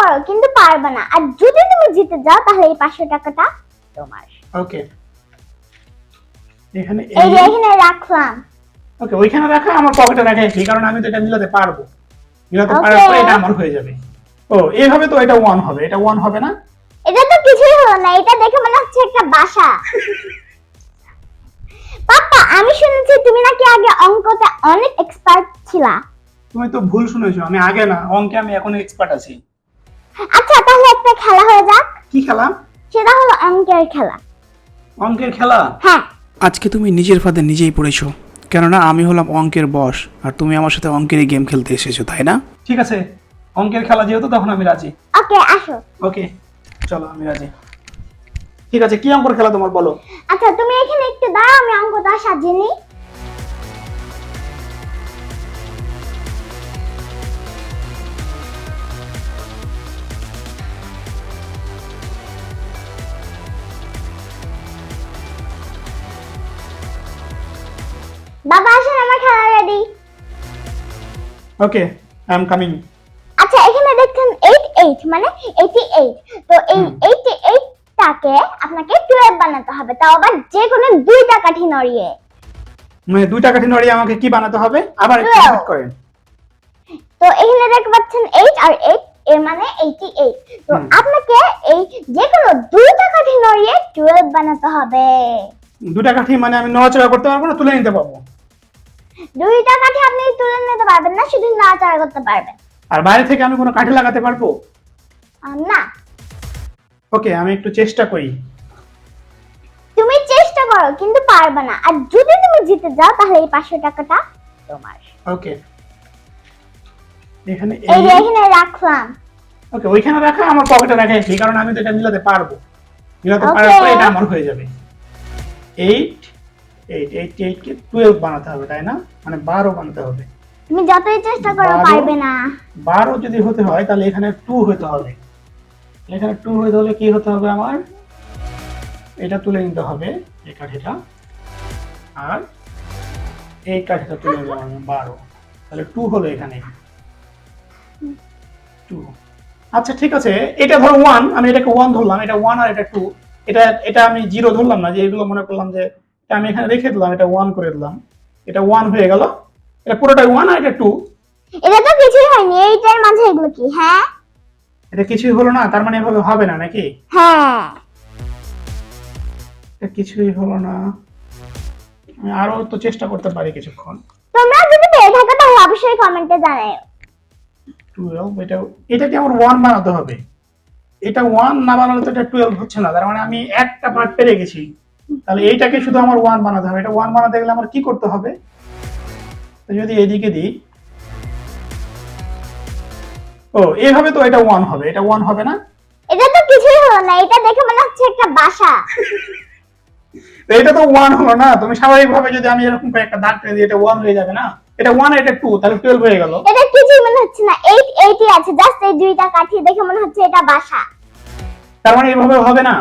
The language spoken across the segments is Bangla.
করো কিন্তু পারবে না। আর যদি তুমি জিতে যাও তাহলে এই পাঁচশো টাকাটা তোমার। ওকে এখানে এই এখানে রাখলাম। ওকে ওইখানে রাখা আমার পকেটে রাখা কি কারণ আমি তো এটা মিলাতে পারব। মিলাতে পারার পরে এটা আমার হয়ে যাবে। ও এইভাবে তো এটা ওয়ান হবে এটা ওয়ান হবে না? এটা তো কিছুই হলো না এটা দেখে মনে হচ্ছে একটা বাসা। পাপা আমি শুনেছি তুমি নাকি আগে অঙ্কতে অনেক এক্সপার্ট ছিলা। তুমি তো ভুল শুনেছো আমি আগে না অঙ্কে আমি এখন এক্সপার্ট আছি। আচ্ছা তাহলে একটা খেলা হয়ে যাক। কি খেলা? সেটা হলো অঙ্কের খেলা। অঙ্কের খেলা? হ্যাঁ। আজকে তুমি নিজের ফাঁদে নিজেই পড়েছো। কেননা আমি হলাম অঙ্কের বস আর তুমি আমার সাথে অঙ্কের গেম খেলতে এসেছ তাই না? ঠিক আছে। অঙ্কের খেলা যেহেতু তখন আমি রাজি। ওকে আসো। ওকে চলো আমি রাজি। ঠিক আছে কি অঙ্কের খেলা তোমার বলো? আচ্ছা তুমি এখানে একটু দাঁড়াও আমি অঙ্কটা সাজিয়ে নিই। বাবা আসেন আমার খেলা ready okay I am coming আচ্ছা এখানে দেখছেন এইট এইট মানে এইটি এইট তো এই হুম। এইটি এইটটাকে আপনাকে টুয়েলভ বানাতে হবে তাও আবার যে কোনো দুইটা কাঠি নড়িয়ে। মানে দুইটা কাঠি নড়িয়ে আমাকে কি বানাতে হবে? আবার একটু repeat করেন। তো এখানে দেখতে পাচ্ছেন এইট আর এইট এর মানে এইটি এইট তো আপনাকে এই যে কোনো দুইটা কাঠি নড়িয়ে টুয়েলভ বানাতে হবে। দুটা কাঠি মানে আমি নড়াচড়া করতে পারব না তুলে নিতে পারব? দুইটা কাঠি আপনি তুলে নিতে পারবেন না শুধু নাড়াচাড়া করতে পারবেন। আর বাইরে থেকে আমি কোনো কাঠি লাগাতে পারব? আহ, না। ওকে আমি একটু চেষ্টা করি। তুমি চেষ্টা করো কিন্তু পারবে না। আর যদি তুমি জিতে যাও তাহলে এই পাঁচশো টাকাটা তোমার। ওকে। এখানে এই যে এখানে রাখলাম। ওকে ওইখানে রাখা আমার পকেটে রাখা কি কারণ আমি তো এটা মিলাতে পারব। মিলাতে Okay. পারার পরে এটা আমার হয়ে যাবে। এইট এইট এইট এইট কে টুয়েলভ বানাতে হবে তাই না? মানে বারো বানাতে হবে। তুমি যতই চেষ্টা করো পারবে না। বারো যদি হতে হয় তাহলে এখানে টু হতে হবে। এখানে টু হতে হলে কি হতে হবে আমার? এটা তুলে নিতে হবে এই কাঠিটা। আর এই কাঠিটা তুলে নিলাম আমি বারো। তাহলে টু হলো এখানে। টু আচ্ছা ঠিক আছে এটা ধরো ওয়ান আমি এটাকে ওয়ান ধরলাম এটা ওয়ান আর এটা টু এটা এটা আমি জিরো ধরলাম না যে এগুলো মনে করলাম যে আমি এখানে রেখে দিলাম এটা ওয়ান করে দিলাম। এটা ওয়ান হয়ে গেল। এটা পুরোটাই ওয়ান আর এটা টু এটা তো কিছুই হয়নি এইটার মাঝে এগুলো কি? হ্যাঁ? এটা কিছুই হলো না তার মানে এভাবে হবে না নাকি? হ্যাঁ। এটা কিছুই হলো না। আমি আরও তো চেষ্টা করতে পারি কিছুক্ষণ। তোমরা যদি পেয়ে থাকো তাহলে অবশ্যই কমেন্টে জানাও টুয়েলভ এটা এটাকে আমার ওয়ান বানাতে হবে। এটা ওয়ান না বানালে তো এটা টুয়েলভ হচ্ছে না তার মানে আমি একটা পার্ট পেরে গেছি। তাহলে এইটাকে শুধু আমার ওয়ান বানাতে হবে। এটা ওয়ান বানাতে গেলে আমার কি করতে হবে? তো যদি এদিকে দিই ও এইভাবে তো এটা ওয়ান হবে। এটা ওয়ান হবে না? এটা তো কিছুই হলো না এটা দেখে মনে হচ্ছে একটা বাসা। এটা তো ওয়ান হলো না। তুমি স্বাভাবিকভাবে যদি আমি এরকম করে একটা দাগ টেনে দিই এটা ওয়ান হয়ে যাবে না? এটা ওয়ান এটা টু তাহলে টুয়েলভ হয়ে গেল। এটা কিছুই মনে হচ্ছে না। এইট এইটই আছে। জাস্ট এই দুইটা কাঠি দেখে মনে হচ্ছে এটা বাসা। তার মানে এইভাবে হবে না?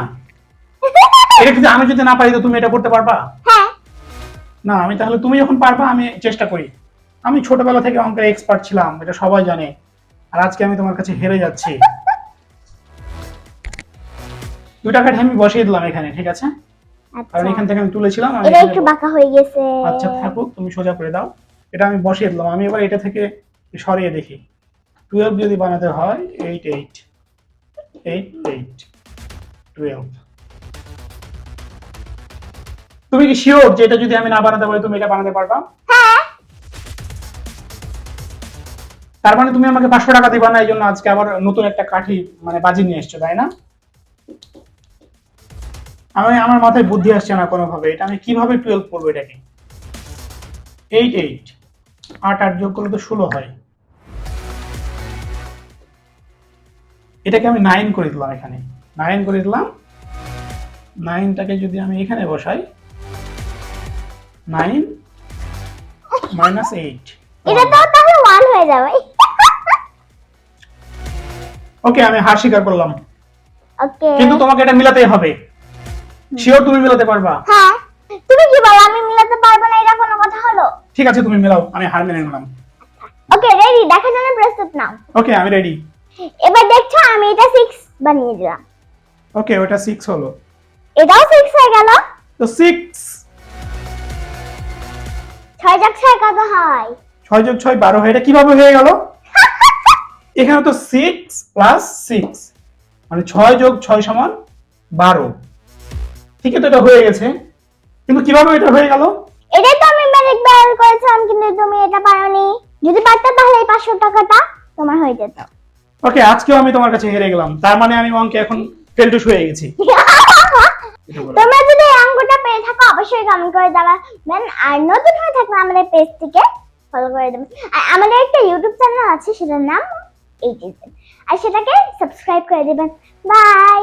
এটা কিন্তু আমি যদি না পারি তো তুমি এটা করতে পারবা? হ্যাঁ। না আমি তাহলে তুমি যখন পারবা আমি চেষ্টা করি। আমি ছোটবেলা থেকে অঙ্কের এক্সপার্ট ছিলাম এটা সবাই জানে। আর আজকে আমি তোমার কাছে হেরে যাচ্ছি। দুটা কাঠি আমি বসিয়ে দিলাম এখানে ঠিক আছে? কারণ আচ্ছা এখান থেকে আমি তুলেছিলাম এটা একটু বাঁকা হয়ে গেছে। আচ্ছা থাকুক তুমি সোজা করে দাও। এটা আমি বসিয়ে দিলাম আমি এবার এটা থেকে সরিয়ে দেখি। টুয়েলভ যদি বানাতে হয় eight eight eight eight twelve তুমি কি শিওর যে এটা যদি আমি না বানাতে পারি তুমি এটা বানাতে পারবা? হ্যাঁ। তার মানে তুমি আমাকে পাঁচশো টাকা দিবা না এই জন্য আজকে আবার নতুন একটা কাঠি মানে বাজি নিয়ে এসছো তাই না? আমি আমার মাথায় বুদ্ধি আসছে না কোনোভাবে এটা আমি কীভাবে টুয়েলভ করব এটাকে? এইট এইট আট আট যোগ করলে তো ষোলো হয়। এটাকে আমি নাইন করে দিলাম এখানে। নাইন করে দিলাম। নাইনটাকে যদি আমি এখানে বসাই নাইন মাইনাস এইট। এটা তো তাহলে ওয়ান হয়ে যাবে। ওকে আমি হার স্বীকার করলাম। ওকে কিন্তু তোমাকে এটা মিলাতেই হবে। শিওর তুমি মিলাতে পারবা? হ্যাঁ। তুমি কি বলো আমি মিলাতে পারব না? এটা কোনো কথা হলো? ঠিক আছে তুমি মিলাও। আমি হার মেনে নিলাম। ওকে রেডি দেখার জন্য প্রস্তুত নাও। ওকে আমি রেডি এবার দেখছ আমি এটা সিক্স বানিয়ে দিলাম। ওকে ওটা সিক্স হলো। এটাও সিক্স হয়ে গেল। তো সিক্স ছয় যাক ছয় কত হয়? ছয় যোগ ছয় বারো হয়। এটা কীভাবে হয়ে গেল? এখানে তো সিক্স প্লাস সিক্স মানে ছয় যোগ ছয় সমান বারো। ঠিক আছে এটা হয়ে গেছে। কিন্তু কীভাবে এটা হয়ে গেল? এটাই তো আমি ম্যাজিক বের করেছিলাম কিন্তু তুমি এটা পারোনি। যদি পারতে তাহলে এই পাঁচশো টাকাটা তোমার হয়ে যেত। ওকে আজকেও আমি তোমার কাছে হেরে গেলাম। তার মানে আমি অঙ্কে এখন ফেলটুস হয়ে গেছি। তোমরা পেয়ে থাকো, অবশ্যই কমেন্ট করে জানাবেন আর নতুন হয়ে থাকলে আমাদের পেজটিকে ফলো করে দেবেন আর আমাদের একটা ইউটিউব চ্যানেল আছে, সেটার নাম এইটিজেন আর সেটাকে সাবস্ক্রাইব করে দেবেন। বাই